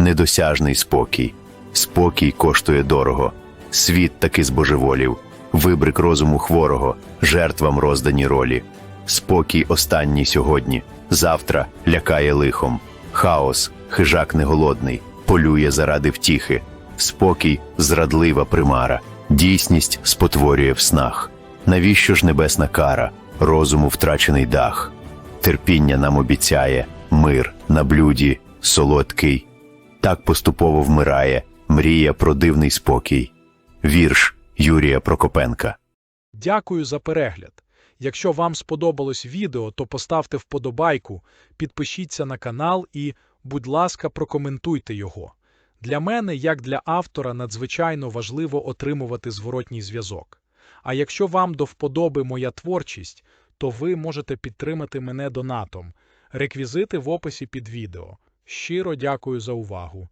недосяжний спокій. Спокій коштує дорого. Світ таки збожеволів, вибрик розуму хворого, жертвам роздані ролі. Спокій останній сьогодні, завтра лякає лихом. Хаос, хижак неголодний, полює заради втіхи. Спокій зрадлива примара, дійсність спотворює в снах. Навіщо ж небесна кара, розуму втрачений дах? Терпіння нам обіцяє, мир на блюді, солодкий. Так поступово вмирає мрія про дивний спокій. Вірш Юрія Прокопенка. Дякую за перегляд. Якщо вам сподобалось відео, то поставте вподобайку, підпишіться на канал і, будь ласка, прокоментуйте його. Для мене, як для автора, надзвичайно важливо отримувати зворотній зв'язок. А якщо вам до вподоби моя творчість, то ви можете підтримати мене донатом. Реквізити в описі під відео. Щиро дякую за увагу.